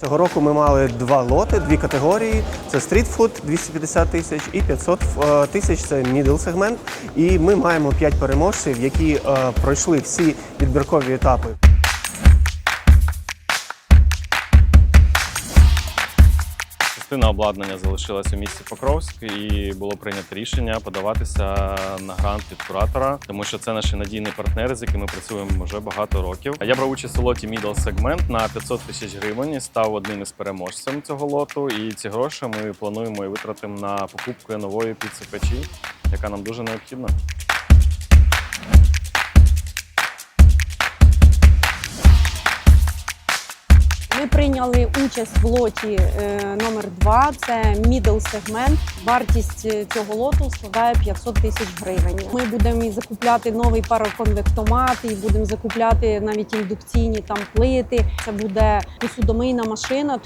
Цього року ми мали два лоти, дві категорії: це стрітфуд 250 тисяч і 500 е, тисяч це мідл сегмент. І ми маємо п'ять переможців, які е, пройшли всі відбіркові етапи. Частина обладнання залишилась у місті Покровськ, і було прийнято рішення подаватися на грант від куратора, тому що це наші надійні партнери, з якими працюємо вже багато років. Я брав участь у лоті Middle Segment на 500 тисяч гривень. і Став одним із переможцем цього лоту. І ці гроші ми плануємо і витратимо на покупку нової піци печі, яка нам дуже необхідна. Ми прийняли участь в лоті е, номер 2 Це мідл сегмент. Вартість е, цього лоту складає 500 тисяч гривень. Ми будемо і закупляти новий пароконвектомат, і будемо закупляти навіть індукційні там плити. Це буде посудомийна машина.